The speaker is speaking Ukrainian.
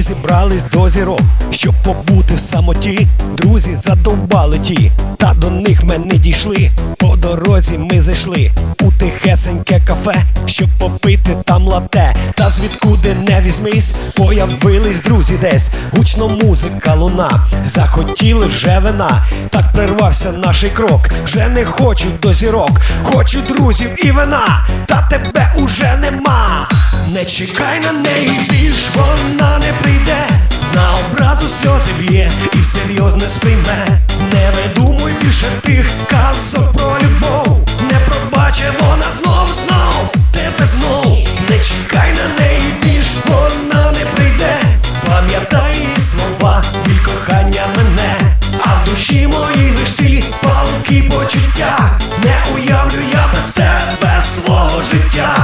Всі зібрались до зірок, щоб побути в самоті. Друзі задовбали ті, та до них ми не дійшли. По дорозі ми зайшли у тихесеньке кафе, щоб попити там лате. Та звідкуди не візьмись, появились друзі десь. Гучно музика луна, захотіли вже вина. Так прервався наш крок. Вже не хочуть до зірок, хочуть друзів і вина. Та тебе уже нема. Не чекай на неї більш вона не прийде, на образу сльози б'є і серйозно сприйме. Не видумуй більше тих казок про любов. Не пробаче вона знов, знов, тебе знов. Не чекай на неї більш вона не прийде. Пам'ятай її слова, і кохання мене, а в душі моїй лиш ти палки почуття. Не уявлю я без тебе свого життя.